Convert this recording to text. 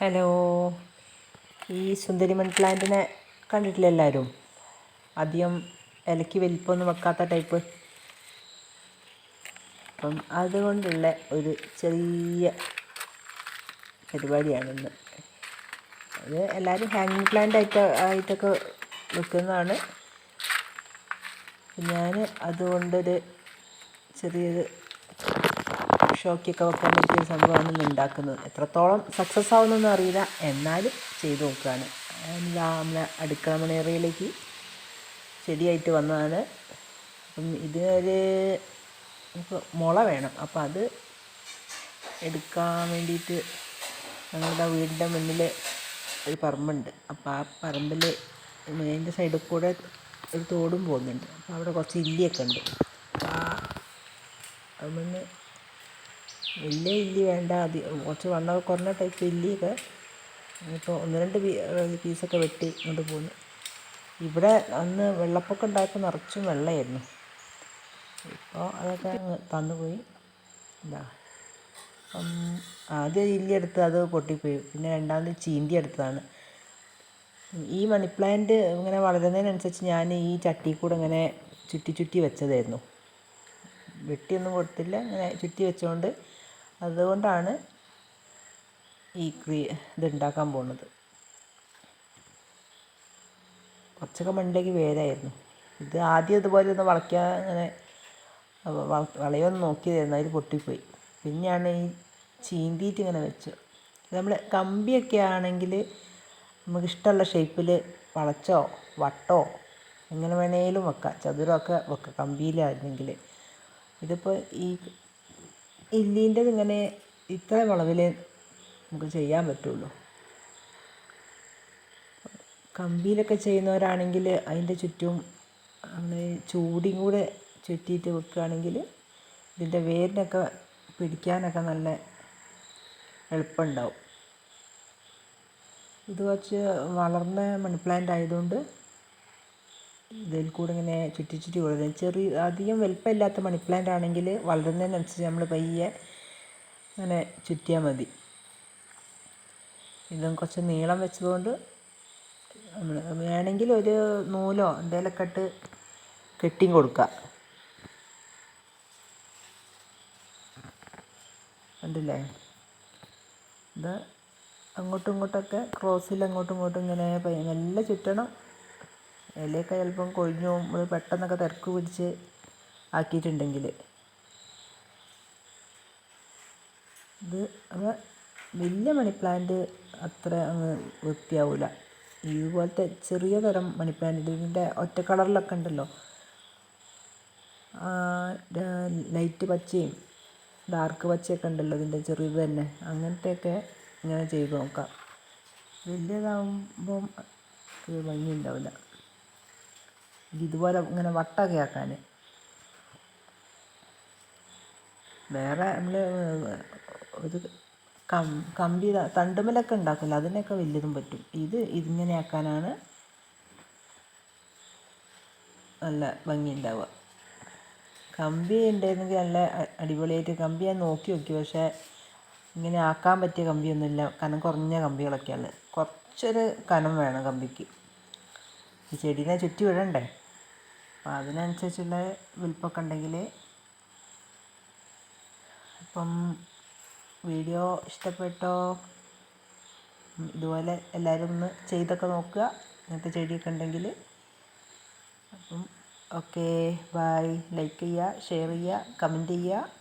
Hello. ഈ സുന്ദരി മൺ പ്ലാന്റിനെ കണ്ടിട്ടില്ല എല്ലാവരും അധികം ഇലയ്ക്ക് വലിപ്പമൊന്നും വെക്കാത്ത ടൈപ്പ് അപ്പം അതുകൊണ്ടുള്ള ഒരു ചെറിയ പരിപാടിയാണിന്ന് അത് എല്ലാവരും ഹാങ്ങിങ് പ്ലാന്റ് ആയിട്ട് ആയിട്ടൊക്കെ വെക്കുന്നതാണ്. ഞാൻ അതുകൊണ്ടൊരു ചെറിയൊരു ഷോക്കൊക്കെ വെക്കാൻ പറ്റിയ സംഭവമാണ് ഇന്ന് ഉണ്ടാക്കുന്നത്. എത്രത്തോളം സക്സസ് ആവുന്നൊന്നും അറിയില്ല. എന്നാലും ചെയ്തു നോക്കുകയാണ്. നമ്മളെ അടുക്കള മണിയറയിലേക്ക് ചെടിയായിട്ട് വന്നതാണ്. അപ്പം ഇതിനൊരു നമുക്ക് മുള വേണം. അപ്പം അത് എടുക്കാൻ വേണ്ടിയിട്ട് ഞങ്ങളുടെ വീടിന്റെ മുന്നിൽ ഒരു പറമ്പുണ്ട്. അപ്പോൾ ആ പറമ്പിൽ അതിന്റെ സൈഡിൽ കൂടെ ഒരു തോടും പോകുന്നുണ്ട്. അപ്പോൾ അവിടെ കുറച്ച് ഇല്ലിയൊക്കെ ഉണ്ട്. അപ്പോൾ ആ അതിൽ വലിയ ഇല്ലി വേണ്ട കുറച്ച് വണ്ണം കുറഞ്ഞ ടൈപ്പ് ഇല്ലിയൊക്കെ ഇപ്പോൾ ഒന്ന് രണ്ട് പീസൊക്കെ വെട്ടി ഇങ്ങോട്ട് പോന്നു. ഇവിടെ അന്ന് വെള്ളപ്പൊക്കം ഉണ്ടായപ്പോൾ നിറച്ചും വെള്ളമായിരുന്നു ഇപ്പോൾ അതൊക്കെ അങ്ങ് തന്നുപോയി എന്താ അപ്പം ആദ്യം ഇല്ലി എടുത്ത് അത് പൊട്ടിപ്പോയി. പിന്നെ രണ്ടാമത് ചീന്തി എടുത്തതാണ്. ഈ മണി പ്ലാന്റ് ഇങ്ങനെ വളരുന്നതിനനുസരിച്ച് ഞാൻ ഈ ചട്ടി കൂടെ ഇങ്ങനെ ചുറ്റി ചുറ്റി വെച്ചതായിരുന്നു. വെട്ടിയൊന്നും കൊടുത്തില്ല. ഇങ്ങനെ ചുറ്റി വെച്ചുകൊണ്ട് അതുകൊണ്ടാണ് ഈ ക്രീ ഇതുണ്ടാക്കാൻ പോകുന്നത് കുറച്ചൊക്കെ മണ്ണിലേക്ക് വേരായിരുന്നു. ഇത് ആദ്യം ഇതുപോലെ ഒന്ന് വളയ്ക്കാൻ അങ്ങനെ വളയൊന്ന് നോക്കിയതായിരുന്നു. അതിൽ പൊട്ടിപ്പോയി. പിന്നെയാണ് ഈ ചീന്തിയിട്ട് ഇങ്ങനെ വെച്ചു നമ്മൾ കമ്പിയൊക്കെ ആണെങ്കിൽ നമുക്ക് ഇഷ്ടമുള്ള ഷേപ്പിൽ വളച്ചോ വട്ടോ എങ്ങനെ വേണേലും വെക്കാം. ചതുരമൊക്കെ വെക്കാം. കമ്പിയിലായിരുന്നെങ്കിൽ ഇതിപ്പോൾ ഈ ഇല്ലീന്റെത് ഇങ്ങനെ ഇത്ര വളവിൽ നമുക്ക് ചെയ്യാൻ പറ്റുള്ളൂ. കമ്പിയിലൊക്കെ ചെയ്യുന്നവരാണെങ്കിൽ അതിന്റെ ചുറ്റും അങ്ങനെ ചൂടിയും കൂടെ ചുറ്റിയിട്ട് വെക്കുകയാണെങ്കിൽ ഇതിന്റെ വേരിനൊക്കെ പിടിക്കാനൊക്കെ നല്ല എളുപ്പമുണ്ടാവും. ഇത് കുറച്ച് വളർന്ന മണി പ്ലാന്റ് ആയതുകൊണ്ട് ഇതിൽ കൂടെ ഇങ്ങനെ ചുറ്റി ചുറ്റി വളരും ചെറിയ അധികം വലിപ്പമില്ലാത്ത മണി പ്ലാന്റ് ആണെങ്കിൽ വളരുന്നതിനനുസരിച്ച് നമ്മൾ പയ്യെ അങ്ങനെ ചുറ്റിയാൽ മതി. ഇതും കുറച്ച് നീളം വെച്ചതുകൊണ്ട് നമ്മൾ വേണമെങ്കിൽ ഒരു നൂലോ എന്തെങ്കിലുമൊക്കെ ഇട്ട് കെട്ടിയും കൊടുക്കുക. കണ്ടില്ലേ? ഇത് അങ്ങോട്ടും ഇങ്ങോട്ടൊക്കെ ക്രോസിൽ അങ്ങോട്ടും ഇങ്ങോട്ടും ഇങ്ങനെ മെല്ലെ ചുറ്റണം. ഇലയൊക്കെ ചിലപ്പം കൊഴിഞ്ഞു പോകുമ്പോൾ പെട്ടെന്നൊക്കെ തിരക്ക് പിടിച്ച് ആക്കിയിട്ടുണ്ടെങ്കിൽ. ഇത് അപ്പോൾ വലിയ മണി പ്ലാന്റ് അത്ര അങ്ങ് വൃത്തിയാവില്ല ഇതുപോലത്തെ ചെറിയ തരം മണി പ്ലാന്റ് ഇതിന്റെ ഒറ്റ കളറിലൊക്കെ ഉണ്ടല്ലോ. ലൈറ്റ് പച്ചയും ഡാർക്ക് പച്ചയൊക്കെ ഉണ്ടല്ലോ ഇതിന്റെ ചെറിയത് തന്നെ. അങ്ങനത്തെയൊക്കെ ഇങ്ങനെ ചെയ്ത് നോക്കാം. വലിയതാകുമ്പം ഭംഗി ഉണ്ടാവില്ല ഇതുപോലെ ഇങ്ങനെ വട്ടമൊക്കെ ആക്കാൻ വേറെ നമ്മൾ ഒരു കം കമ്പി തണ്ടുമലൊക്കെ ഉണ്ടാക്കില്ല. അതിനൊക്കെ വലിയതും പറ്റും. ഇത് ഇതിങ്ങനെ ആക്കാനാണ് നല്ല ഭംഗി ഉണ്ടാവുക. കമ്പി ഉണ്ടായിരുന്നെങ്കിൽ നല്ല അടിപൊളിയായിട്ട് കമ്പി ഞാൻ നോക്കി നോക്കി പക്ഷേ ഇങ്ങനെ ആക്കാൻ പറ്റിയ കമ്പിയൊന്നുമില്ല. കനം കുറഞ്ഞ കമ്പികളൊക്കെയാണ്. കുറച്ചൊരു കനം വേണം കമ്പിക്ക്. ഈ ചെടീനെ ചുറ്റി വിടണ്ടേ? അപ്പോൾ അതിനനുസരിച്ചുള്ള വലിപ്പമൊക്കെ ഉണ്ടെങ്കിൽ അപ്പം വീഡിയോ ഇഷ്ടപ്പെട്ടോ ഇതുപോലെ എല്ലാവരും ഒന്ന് ചെയ്തൊക്കെ നോക്കുക. ഇങ്ങനത്തെ ചെടിയൊക്കെ ഉണ്ടെങ്കിൽ അപ്പം ഓക്കെ ബൈ. ലൈക്ക് ചെയ്യുക ഷെയർ ചെയ്യുക കമന്റ് ചെയ്യുക.